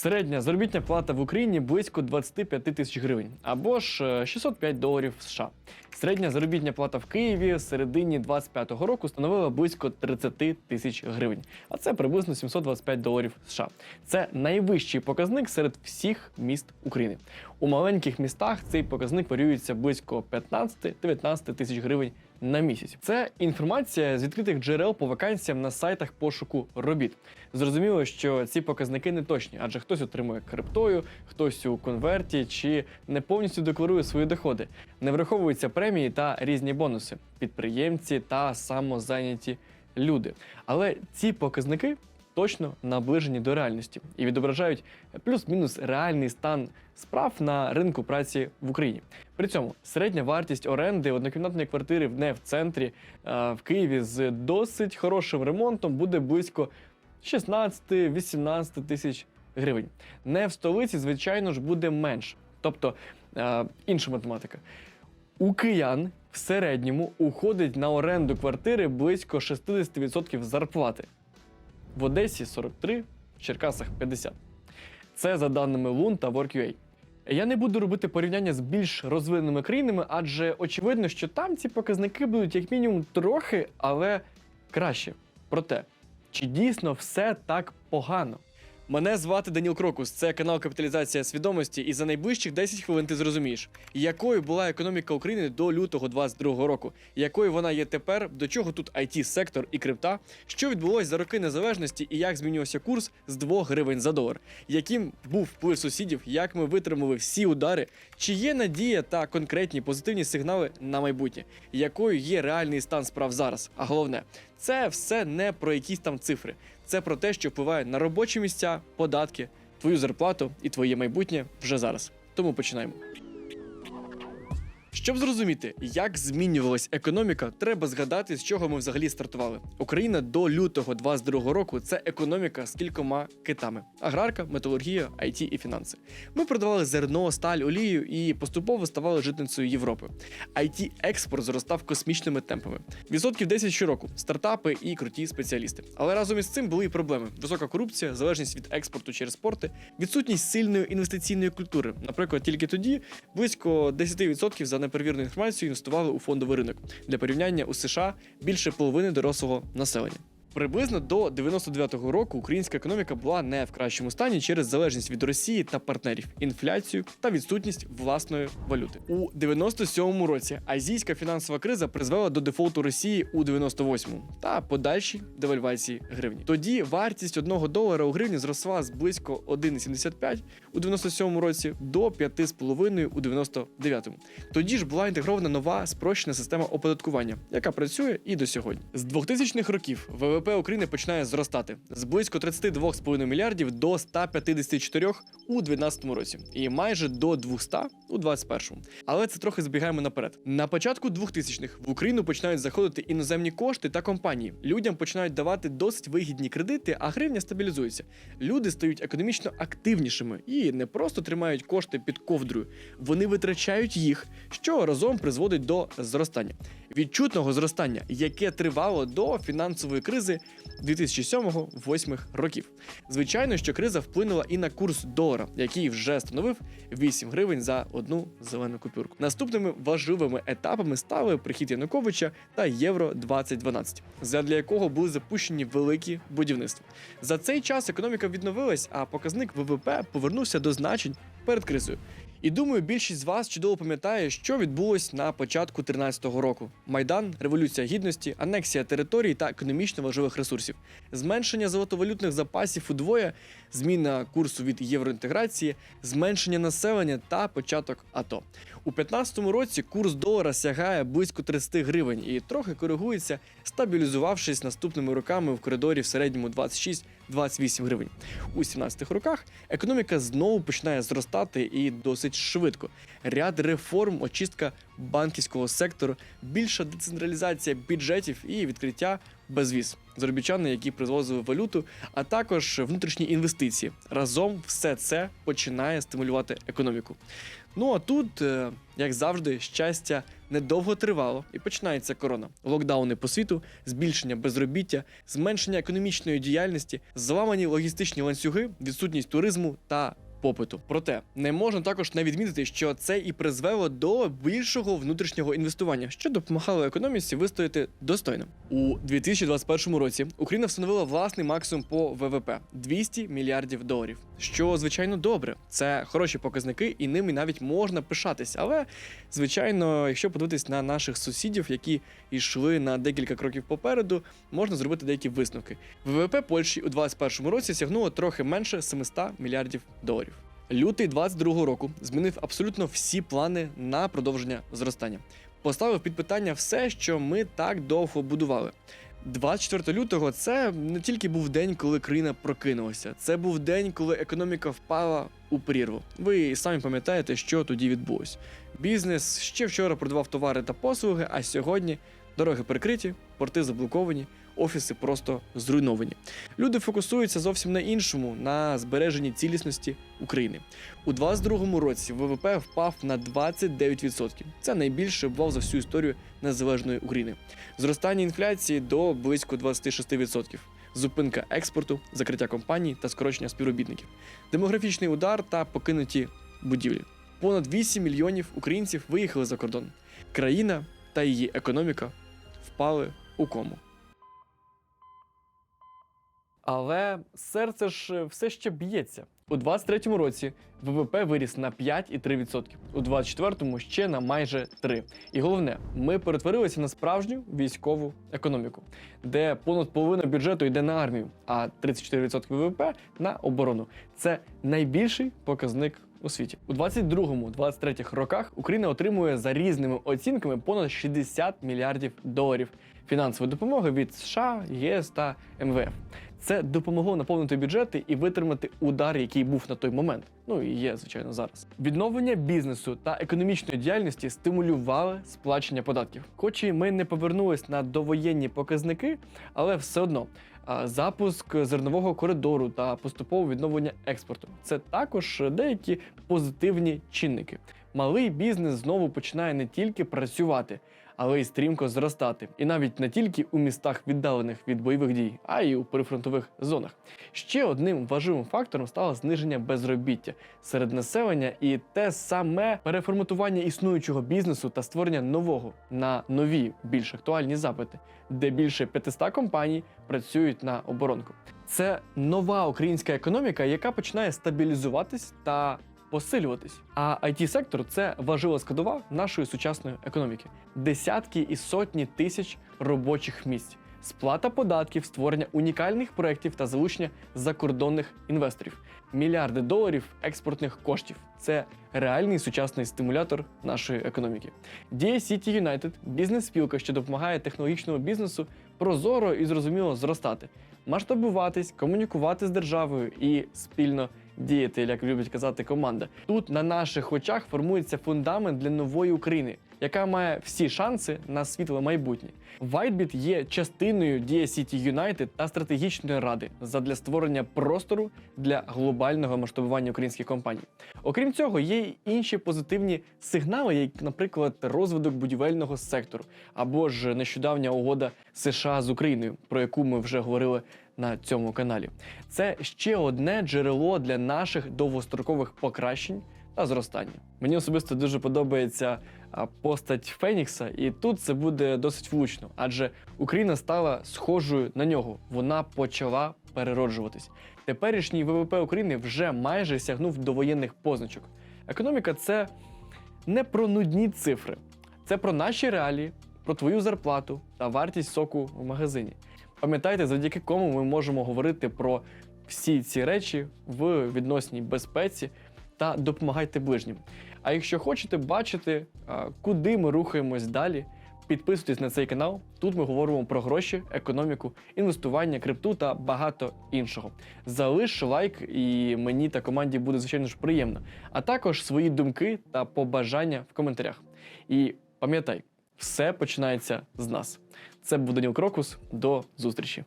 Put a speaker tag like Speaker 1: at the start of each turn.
Speaker 1: Середня заробітня плата в Україні близько 25 тисяч гривень або ж е, 605 доларів США. Середня заробітня плата в Києві в середині 25-го року становила близько 30 тисяч гривень, а це приблизно 725 доларів США. Це найвищий показник серед всіх міст України. У маленьких містах цей показник варіюється близько 15-19 тисяч гривень на місяць. Це інформація з відкритих джерел по вакансіям на сайтах пошуку робіт. Зрозуміло, що ці показники не точні, адже хтось отримує криптою, хтось у конверті чи не повністю декларує свої доходи. Не враховуються премії та різні бонуси, підприємці та самозайняті люди. Але ці показники точно наближені до реальності і відображають плюс-мінус реальний стан справ на ринку праці в Україні. При цьому середня вартість оренди однокімнатної квартири в- не в центрі в Києві з досить хорошим ремонтом буде близько 16-18 тисяч гривень. Не в столиці, звичайно ж, буде менше. Тобто е, інша математика. У киян в середньому уходить на оренду квартири близько 60% зарплати. В Одесі 43, в Черкасах 50. Це за даними Лун та Work.ua. Я не буду робити порівняння з більш розвиненими країнами, адже очевидно, що там ці показники будуть як мінімум трохи, але краще. Проте, чи дійсно все так погано? Мене звати Даніл Крокус, це канал Капіталізація свідомості, і за найближчих 10 хвилин ти зрозумієш, якою була економіка України до лютого 2022 року, якою вона є тепер, до чого тут it сектор і крипта, що відбулось за роки незалежності і як змінювався курс з 2 гривень за долар, яким був вплив сусідів, як ми витримали всі удари, чи є надія та конкретні позитивні сигнали на майбутнє, якою є реальний стан справ зараз. А головне, це все не про якісь там цифри. Це про те, що впливає на робочі місця, податки, твою зарплату і твоє майбутнє вже зараз. Тому починаємо. Щоб зрозуміти, як змінювалась економіка, треба згадати, з чого ми взагалі стартували. Україна до лютого 22 року це економіка з кількома китами: аграрка, металургія, IT і фінанси. Ми продавали зерно, сталь, олію і поступово ставали житницею Європи. it експорт зростав космічними темпами. Відсотків 10 щороку, стартапи і круті спеціалісти. Але разом із цим були і проблеми: висока корупція, залежність від експорту через порти, відсутність сильної інвестиційної культури. Наприклад, тільки тоді близько 10% за неперевірену інформацію інвестували у фондовий ринок. Для порівняння у США більше половини дорослого населення. Приблизно до 99-го року українська економіка була не в кращому стані через залежність від Росії та партнерів, інфляцію та відсутність власної валюти. У 97-му році азійська фінансова криза призвела до дефолту Росії у 98-му та подальшій девальвації гривні. Тоді вартість одного долара у гривні зросла з близько 1,75 у 97-му році до 5,5 у 99-му. Тоді ж була інтегрована нова спрощена система оподаткування, яка працює і до сьогодні. З 2000-х років ВВП України починає зростати з близько 32,5 мільярдів до 154 у 2012 році і майже до 200 у 2021. Але це трохи збігаємо наперед. На початку 2000-х в Україну починають заходити іноземні кошти та компанії. Людям починають давати досить вигідні кредити, а гривня стабілізується. Люди стають економічно активнішими і не просто тримають кошти під ковдрою, вони витрачають їх, що разом призводить до зростання. Відчутного зростання, яке тривало до фінансової кризи 2007-2008 років. Звичайно, що криза вплинула і на курс долара, який вже становив 8 гривень за одну зелену купюрку. Наступними важливими етапами стали прихід Януковича та Євро 2012, задля якого були запущені великі будівництва. За цей час економіка відновилась, а показник ВВП повернувся до значень перед кризою. І думаю, більшість з вас чудово пам'ятає, що відбулось на початку 13-го року: майдан, революція гідності, анексія територій та економічно важливих ресурсів, зменшення золотовалютних запасів удвоє, зміна курсу від євроінтеграції, зменшення населення та початок АТО. У 15-му році курс долара сягає близько 30 гривень і трохи коригується, стабілізувавшись наступними роками в коридорі в середньому 26-28 гривень. У 17-х роках економіка знову починає зростати і досить швидко. Ряд реформ, очистка банківського сектору, більша децентралізація бюджетів і відкриття безвіз. Заробітчани, які призвозили валюту, а також внутрішні інвестиції. Разом все це починає стимулювати економіку. Ну а тут, е, як завжди, щастя недовго тривало і починається корона. Локдауни по світу, збільшення безробіття, зменшення економічної діяльності, зламані логістичні ланцюги, відсутність туризму та попиту. Проте не можна також не відмітити, що це і призвело до більшого внутрішнього інвестування, що допомагало економіці вистояти достойно. У 2021 році Україна встановила власний максимум по ВВП 200 мільярдів доларів. Що звичайно добре, це хороші показники, і ними навіть можна пишатись. Але звичайно, якщо подивитись на наших сусідів, які йшли на декілька кроків попереду, можна зробити деякі висновки. ВВП Польщі у 2021 році сягнуло трохи менше 700 мільярдів доларів. Лютий 22 року змінив абсолютно всі плани на продовження зростання. Поставив під питання все, що ми так довго будували. 24 лютого це не тільки був день, коли країна прокинулася, це був день, коли економіка впала у прірву. Ви самі пам'ятаєте, що тоді відбулось. Бізнес ще вчора продавав товари та послуги, а сьогодні дороги перекриті, порти заблоковані, офіси просто зруйновані. Люди фокусуються зовсім на іншому, на збереженні цілісності України. У 2022 році ВВП впав на 29%. Це найбільший обвал за всю історію незалежної України. Зростання інфляції до близько 26%. Зупинка експорту, закриття компаній та скорочення співробітників, демографічний удар та покинуті будівлі. Понад 8 мільйонів українців виїхали за кордон. Країна та її економіка впали у кому. Але серце ж все ще б'ється. У 23-му році ВВП виріс на 5,3%, у 24-му ще на майже 3%. І головне, ми перетворилися на справжню військову економіку, де понад половина бюджету йде на армію, а 34% ВВП на оборону. Це найбільший показник у світі. У 22-23 роках Україна отримує за різними оцінками понад 60 мільярдів доларів фінансової допомоги від США, ЄС та МВФ. Це допомогло наповнити бюджети і витримати удар, який був на той момент. Ну і є, звичайно, зараз. Відновлення бізнесу та економічної діяльності стимулювали сплачення податків. Хоч і ми не повернулись на довоєнні показники, але все одно. Запуск зернового коридору та поступове відновлення експорту це також деякі позитивні чинники. Малий бізнес знову починає не тільки працювати, але й стрімко зростати. І навіть не тільки у містах, віддалених від бойових дій, а й у прифронтових зонах. Ще одним важливим фактором стало зниження безробіття серед населення і те саме переформатування існуючого бізнесу та створення нового на нові більш актуальні запити, де більше 500 компаній працюють на оборонку. Це нова українська економіка, яка починає стабілізуватись та посилюватись. А it сектор це важлива складова нашої сучасної економіки. Десятки і сотні тисяч робочих місць, сплата податків, створення унікальних проєктів та залучення закордонних інвесторів, мільярди доларів експортних коштів. Це реальний сучасний стимулятор нашої економіки. Дія City United – бізнес-спілка, що допомагає технологічному бізнесу прозоро і зрозуміло зростати, масштабуватись, комунікувати з державою і спільно діяти, як любить казати команда. Тут на наших очах формується фундамент для нової України, яка має всі шанси на світле майбутнє. Whitebit є частиною City United та стратегічної ради задля створення простору для глобального масштабування українських компаній. Окрім цього, є й інші позитивні сигнали, як, наприклад, розвиток будівельного сектору або ж нещодавня угода США з Україною, про яку ми вже говорили на цьому каналі. Це ще одне джерело для наших довгострокових покращень та зростання. Мені особисто дуже подобається постать Фенікса, і тут це буде досить влучно, адже Україна стала схожою на нього. Вона почала перероджуватись. Теперішній ВВП України вже майже сягнув довоєнних позначок. Економіка це не про нудні цифри, це про наші реалії, про твою зарплату та вартість соку в магазині. Пам'ятайте, завдяки кому ми можемо говорити про всі ці речі в відносній безпеці та допомагайте ближнім. А якщо хочете бачити, куди ми рухаємось далі, підписуйтесь на цей канал. Тут ми говоримо про гроші, економіку, інвестування, крипту та багато іншого. Залиш лайк, і мені та команді буде звичайно ж приємно. А також свої думки та побажання в коментарях. І Пам'ятай, все починається з нас. Це був Даніл Крокус. До зустрічі.